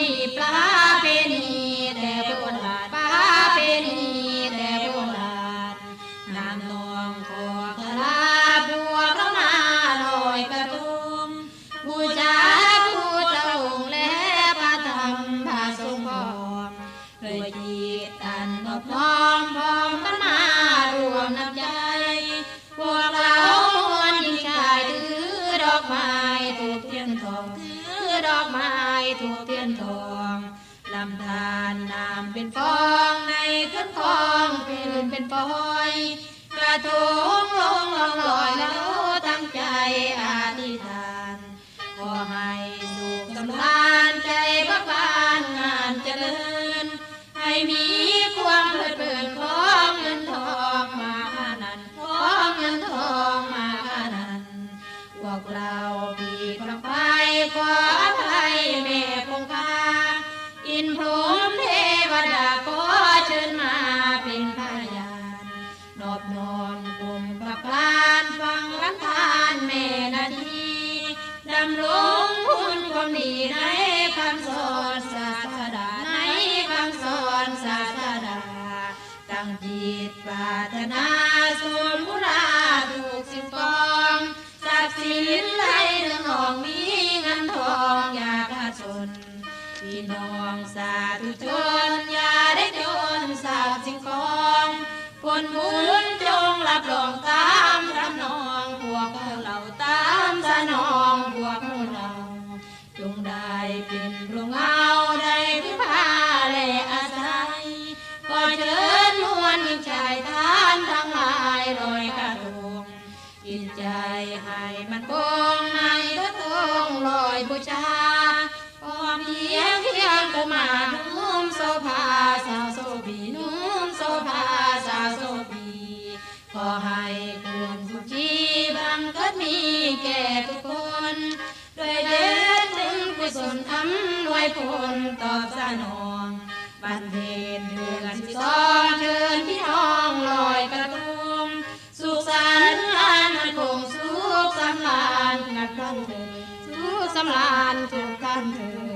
นีปลาเป็นีแต่บุบราดปลาเป็นีแต่โบราณนำนองขอกลาบัวก็มาลอยกระตุมบูชาบูตะองค์และพระธรรมพระสงฆ์พร้ด้วยจิตตันนอบน้อมพร้อมกันมารวมน้ำใจพวกเรามวนยิ่งกายถือดอกไม้ถูกเทียนทองถือดอกไม้ ถูกเทียนทองลำธารน้ำเป็นฟองในขึ้นคลองเป็นเป็นปอย กระทงลงลองลอยแล้วตั้งใจอธิษฐาน ขอให้สุขสำราญใจบักบานงานเจริญ ให้มีความเพลิดเพลินของเงินทองมานันของเงินทองมานันพวกเราปีกระไฟขอ งจิตปรารถนาส่วนมุราถูกสิ่งปองทรัพย์สินไหลเรื่องนองมีเงินทองอย่าขาดสนพี่น้องสาธุชนอย่าได้จนสาบสิ่งของผลบุญจงรับรองตามทำนองพวกเราตามสนองพวกเราจงได้เป็นโรงงาไชายทานทั้งหลายลอยกระทงกินใจให้มันคงในกระทงลอยบูชาพอมเพียงเพียงก็มานุ่มโซภาสาวโซบีนุ่มโซภาสาวโซบีขอให้คุณสุขีบังเกิดมีแก่ทุกคนด้วยเดชถึงกุศลอำนวยผลตอบสนองบันเพ็ญเดือนสิบสอง งสุขสำราญนักท่านเถิดสู้สำราญทุกกันเถิ